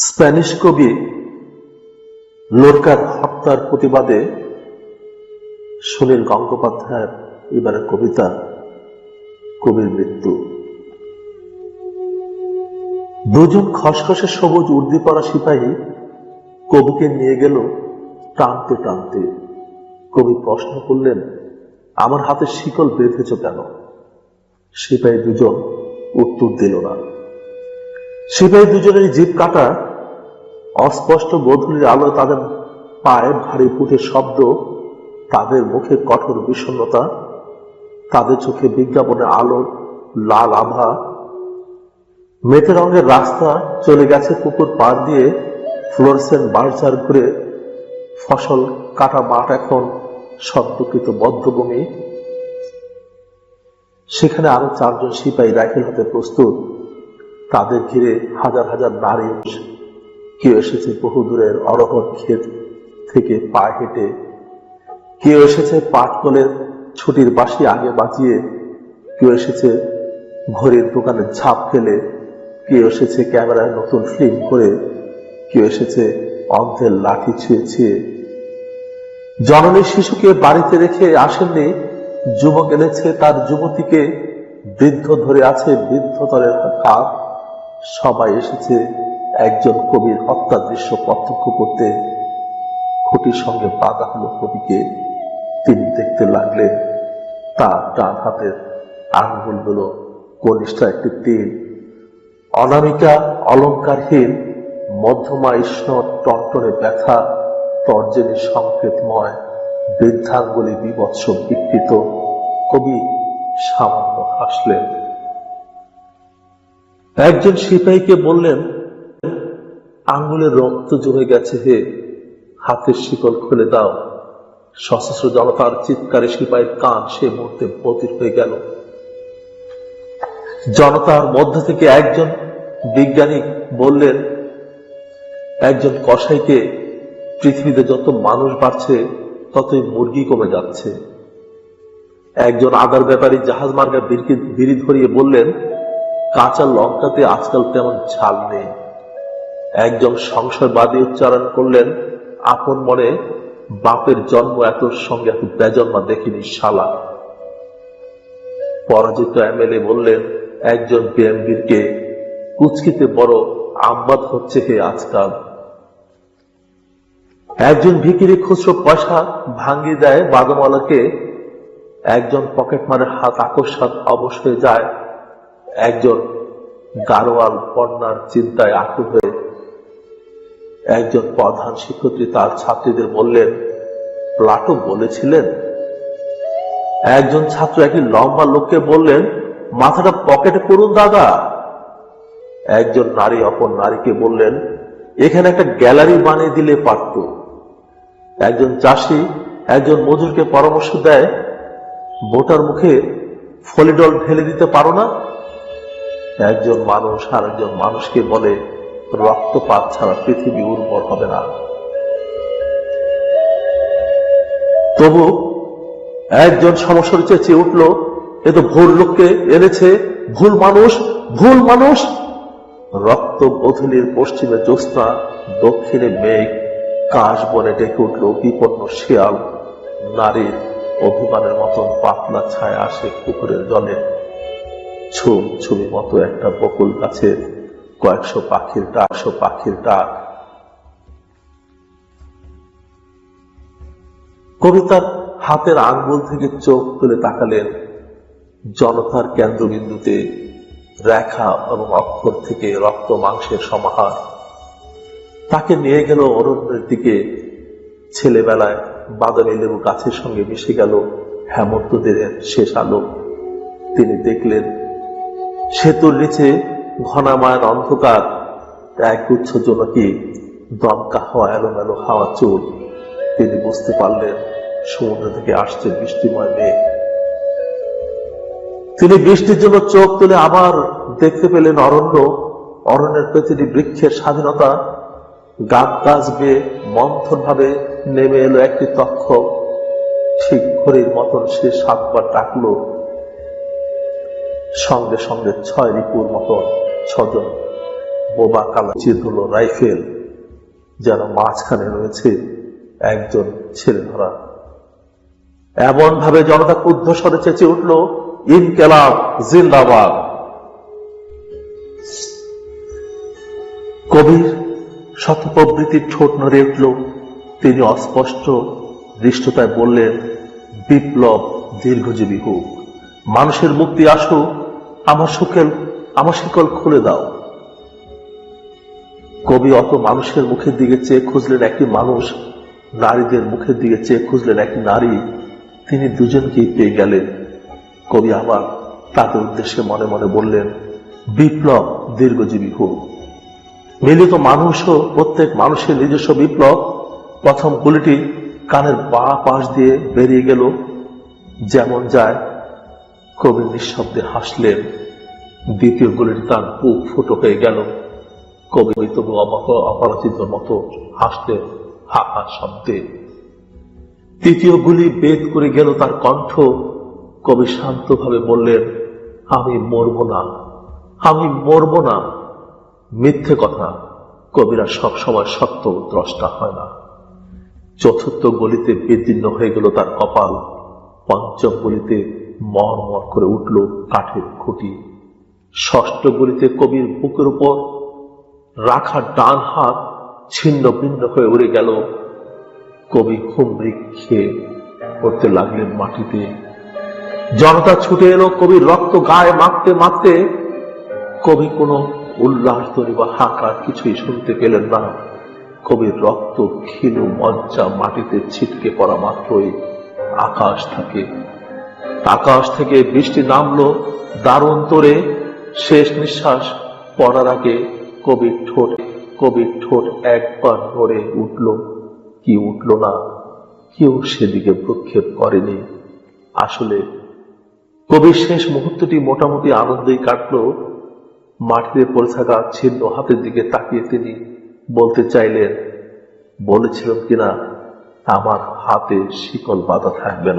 Spanish কবি লোরকার হত্যার প্রতিবাদে সুনীল গঙ্গোপাধ্যায়ের এবারের কবিতা, কবির মৃত্যু। দুজন খসখসে সবুজ উর্দি পরা সিপাহী কবিকে নিয়ে গেল টানতে টানতে। কবি প্রশ্ন করলেন, আমার হাতে শিকল বেঁধেছ কেন? সিপাহী দুজন উত্তর দিল না। সিপাহী দুজনের জিপ কাটা অস্পষ্ট গোধূলির আলো তাদের পায়ে ভারী পুঁথের শব্দ, তাদের মুখে কঠোর বিষণ্ণতা, তাদের চোখে বিজ্ঞাপনের আলো, লাল আভা। মেতে রঙের রাস্তা চলে গেছে পুকুর পার দিয়ে, ফ্লোরসেন্ট বার্জার ঘুরে। ফসল কাটা মাঠ এখন সদ্যকৃত বদ্ধভূমি। সেখানে আরও চারজন সিপাহী রাইফেল হাতে প্রস্তুত। তাদের ঘিরে হাজার হাজার নারী কেউ এসেছে বহুদূরের অরহর ক্ষেত থেকে পা হেঁটে। কেউ এসেছে পাটকলের ছুটির বাসি আগে বাঁচিয়ে কেউ এসেছে ঘড়ির দোকানে ঝাঁপ ফেলে। কেউ এসেছে ক্যামেরায় নতুন ফিল্ম করে। কেউ এসেছে অন্ধের লাঠি ছুঁয়ে ছুঁয়ে। জননী শিশুকে বাড়িতে রেখে আসেননি। যুবক এনেছে তার যুবতীকে। বৃদ্ধ ধরে আছে বৃদ্ধতরের হাত সবাই এসেছে একজন কবির হত্যা দৃশ্য প্রত্যক্ষ করতে খুঁটির সঙ্গে বাঁধা হলো কবিকে। তিনি দেখতে লাগলেন, তার ডান হাতের আঙ্গুলগুলো কনিষ্ঠ একটি তীর অনামিকা অলঙ্কারহীন, মধ্যমা ঈশ্বর টনটনে ব্যথা, তর্জনী সংকেতময়, বৃদ্ধাঙ্গুলি বিবৎস বিকৃত। কবি সামান্য হাসলেন। একজন সিপাহীকে বললেন আঙ্গুলে রক্ত জমে গেছে হে। হাতের শিকল খুলে দাও। সশস্ত্র জনতার চিৎকারে সিপাহীর কান সে মুহূর্তে বধির হয়ে গেল। জনতার মধ্য থেকে একজন বিজ্ঞানী বললেন, একজন কসাইকে পৃথিবীতে যত মানুষ বাড়ছে, ততই মুরগি কমে যাচ্ছে। একজন আদার ব্যাপারী জাহাজ মার্গা বিড়ি ধরিয়ে বললেন, কাঁচা লঙ্কাতে আজকাল তেমন ঝাল নেই। একজন সংশয়বাদী উচ্চারণ করলেন, আপন মনে বাপের জন্ম এত সঙ্গে এত বেজন্মা দেখিনি শালা। পরাজিত এমএলএ বললেন, একজন বিএমবিরকে কুচকিতে বড় আম্বাদ হচ্ছে হে আজকাল। একজন ভিকিরি খুচরো পয়সা ভাঙ্গিয়ে দেয় বাদমালাকে একজন পকেট মারের হাত আকস্মাত অবশ হয়ে যায়, একজন গারোয়াল পণ্যার চিন্তায় আকুল হয়ে একজন প্রধান শিক্ষত্রী তার ছাত্রীদের বললেন প্লাটো বলেছিলেন? একজন ছাত্র একটি লম্বা লোককে বললেন, মাথাটা পকেটে করুন, দাদা। একজন নারী অপর নারীকে বললেন, এখানে একটা গ্যালারি বানিয়ে দিলে পারত। একজন চাষি একজন মজুরকে পরামর্শ দেয় বোটার মুখে ফলিডল ঢেলে দিতে পারো না? একজন মানুষ আর একজন মানুষকে বলে রক্তপাত ছাড়া পৃথিবী উর্বর হবে না। তবু একজন সমস্যার চেঁচিয়ে উঠল, এ তো ভুল লোককে এনেছে, ভুল মানুষ ভুল মানুষ। রক্ত বধুলির পশ্চিমে জ্যোৎস্না, দক্ষিণে মেঘ কাশ বনে ডেকে উঠল বিপন্ন শিয়াল। নারীর অভিমানের মতন পাতলা ছায়া আসে পুকুরের জলে। ছুম ছুমি মতো একটা বকুল গাছের কয়েকশো পাখির ডাকশো পাখির ডাক। কবিতার হাতের আঙ্গুল থেকে চোখ তুলে তাকালেন জনতার কেন্দ্রবিন্দুতে রেখা এবং অক্ষর থেকে রক্ত মাংসের সমাহার। তাকে নিয়ে গেল অরণ্যের দিকে। ছেলেবেলায় বাদামি লেবু গাছের সঙ্গে মিশে গেল হেমন্ত দিনের শেষ আলো। তিনি দেখলেন, সেতুর নিচে ঘনামায়ন অন্ধকার এক গুচ্ছ জনকি দমকা হওয়া, এলোমেলো হাওয়া চুল। তিনি বুঝতে পারলেন, সমুদ্র থেকে আসছে বৃষ্টিময় মেঘ। তিনি বৃষ্টির জন্য চোখ তুলে আবার দেখতে পেলেন অরণ্য। অরণ্যের প্রতিটি বৃক্ষের স্বাধীনতা গাছ গাছ বেয়ে মন্থন ভাবে নেমে এলো একটি তক্ষ। ঠিক ঘড়ির মতন সে সাতবার ডাকলো, সঙ্গে সঙ্গে ছয় রিপুর মতন। ছজন। বোবা কালা চিত হলো রাইফেল যেন মাঝখানে রয়েছে একজন ছেলে ধরা। এমন ভাবে জনতা ক্রুদ্ধ স্বরে চেঁচে উঠল, ইনকেলাব, জিন্দাবাদ। কবির শতপ্রবৃত্তির ঠোঁট নড়ে উঠল। তিনি অস্পষ্ট দৃষ্টতায় বললেন, বিপ্লব দীর্ঘজীবী হোক, মানুষের মুক্তি আসুক, আমার সুকেল আমার শিকল খুলে দাও। কবি অত মানুষের মুখের দিকে চেয়ে খুঁজলেন একটি মানুষ, নারীদের মুখের দিকে চেয়ে খুঁজলেন একটি নারী। তিনি দুজনকেই পেয়ে গেলেন। কবি আবার তাদের উদ্দেশ্যে মনে মনে বললেন, বিপ্লব দীর্ঘজীবী হোক। মিলিত মানুষও প্রত্যেক মানুষের নিজস্ব বিপ্লব। প্রথম গুলিটি কানের বা পাশ দিয়ে বেরিয়ে গেল। যেমন যায় কবি নিঃশব্দে হাসলেন। দ্বিতীয় গুলিটি তার বুক ফুটো হয়ে গেল। কবি তবু অবাক অপরাজিত মতো হাসলেন হা হা শব্দে। তৃতীয় গুলি বেদ করে গেল তার কণ্ঠ। কবি শান্তভাবে বললেন, আমি মরব না, আমি মরব না। মিথ্যে কথা, কবিরা সব সময় সত্য দ্রষ্টা হয় না। চতুর্থ গলিতে বিদীর্ণ হয়ে গেল তার কপাল। পঞ্চম গলিতে মর মর করে উঠল কাঠের খুঁটি। ষষ্ঠ গুলিতে কবির বুকের উপর রাখা ডান হাত ছিন্ন ভিন্ন হয়ে উড়ে গেল। কবি খুমড়ি খেয়ে পড়তে লাগলেন মাটিতে। জনতা ছুটে এলো কবির রক্ত গায়ে মাখতে মাখতে। কবি কোনো উল্লাস ধ্বনি বা হাঁকার কিছুই শুনতে পেলেন না। কবির রক্ত ক্ষীণ মজ্জা মাটিতে ছিটকে পড়া মাত্রই আকাশ থাকে। আকাশ থেকে বৃষ্টি নামলো দারুণ তোরে। শেষ নিঃশ্বাস পড়ার আগে কবির ঠোঁট কবির ঠোঁট একবার নড়ে উঠল। কি উঠল না? কেউ সেদিকে প্রক্ষেপ করেনি। আসলে কবির শেষ মুহূর্তটি মোটামুটি আনন্দেই কাটলো। মাটিতে পড়ে থাকা ছিন্ন হাতের দিকে তাকিয়ে তিনি বলতে চাইলেন, বলেছিলাম কিনা আমার হাতে শিকল বাঁধা থাকবে না।